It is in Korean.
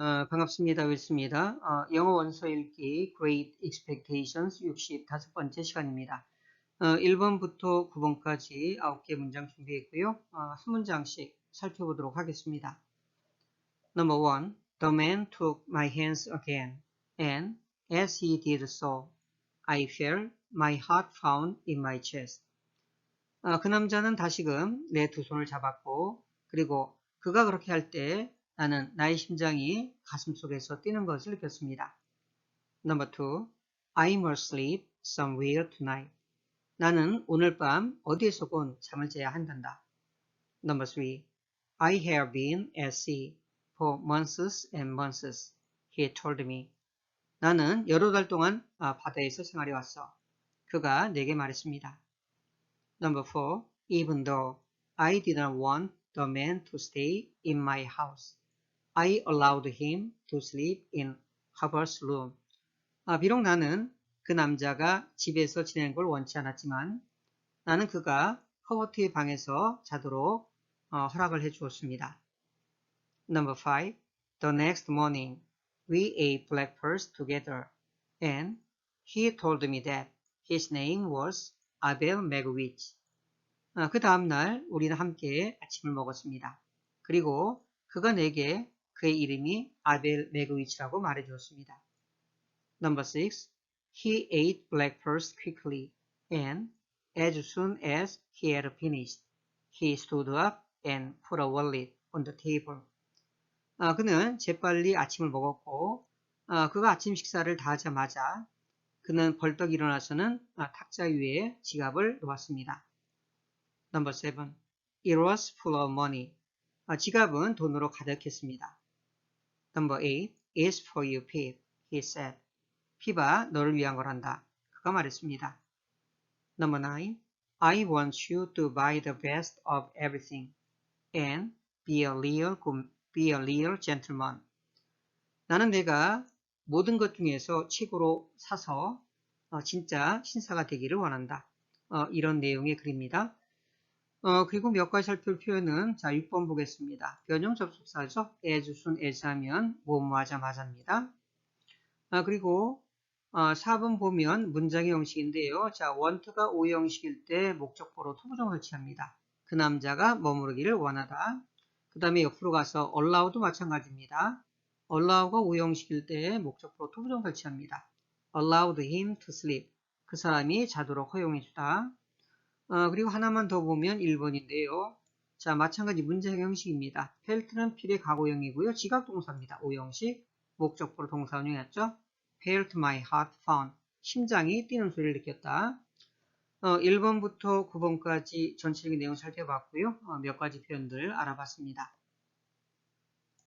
어, 반갑습니다. 윌스입니다. 어, 영어 원서 읽기 Great Expectations 65번째 시간입니다. 어, 1번부터 9번까지 9개 문장 준비했고요. 어, 한 문장씩 살펴보도록 하겠습니다. Number 1. The man took my hands again, and as he did so, I felt my heart pound in my chest. 어, 그 남자는 다시금 내 두 손을 잡았고, 그리고 그가 그렇게 할때 나는 나의 심장이 가슴 속에서 뛰는 것을 느꼈습니다. Number two, I must sleep somewhere tonight. 나는 오늘 밤 어디에서건 잠을 자야 한단다. Number three, I have been at sea for months and months. He told me. 나는 여러 달 동안 바다에서 생활해 왔어. 그가 내게 말했습니다. Number four, even though I didn't want the man to stay in my house. I allowed him to sleep in Hubbard's room. 아, 비록 나는 그 남자가 집에서 지내는 걸 원치 않았지만 나는 그가 허버트의 방에서 자도록 어, 허락을 해 주었습니다. Number 5. The next morning, we ate breakfast together and he told me that his name was Abel Megwitch. 아, 그 다음날 우리는 함께 아침을 먹었습니다. 그리고 그가 내게 그의 이름이 아벨 메그위치라고 말해 주었습니다. Number 6. He ate breakfast quickly and as soon as he had finished, he stood up and put a wallet on the table. 아, 그는 재빨리 아침을 먹었고 아, 그가 아침 식사를 다 하자마자 그는 벌떡 일어나서는 아, 탁자 위에 지갑을 놓았습니다. Number 7. It was full of money. 아, 지갑은 돈으로 가득했습니다. Number 8 is for you, Pip, he said. 피바, 너를 위한 거란다. 그가 말했습니다. Number 9 I want you to buy the best of everything and be a real, be a real gentleman. 나는 내가 모든 것 중에서 최고로 사서 어, 진짜 신사가 되기를 원한다. 어, 이런 내용의 글입니다. 어, 그리고 몇 가지 살펴볼 표현은 자 6번 보겠습니다. 변형 접속사죠. as soon as 하면 뭐뭐 하자마자입니다. 아, 그리고 어, 4번 보면 문장의 형식인데요. 자 want가 O 형식일 때 목적보로 투부정 설치합니다. 그 남자가 머무르기를 원하다. 그 다음에 옆으로 가서 allow도 마찬가지입니다. allow가 O 형식일 때 목적보로 투부정 설치합니다. allowed him to sleep. 그 사람이 자도록 허용해 주다. 어, 그리고 하나만 더 보면 1번인데요. 자, 마찬가지 문장 형식입니다. 펠트는 필의 과거형이고요. 지각 동사입니다. 오형식. 목적보로 동사원형이었죠. felt my heart found. 심장이 뛰는 소리를 느꼈다. 어, 1번부터 9번까지 전체적인 내용 을 살펴봤고요. 어, 몇 가지 표현들 알아봤습니다.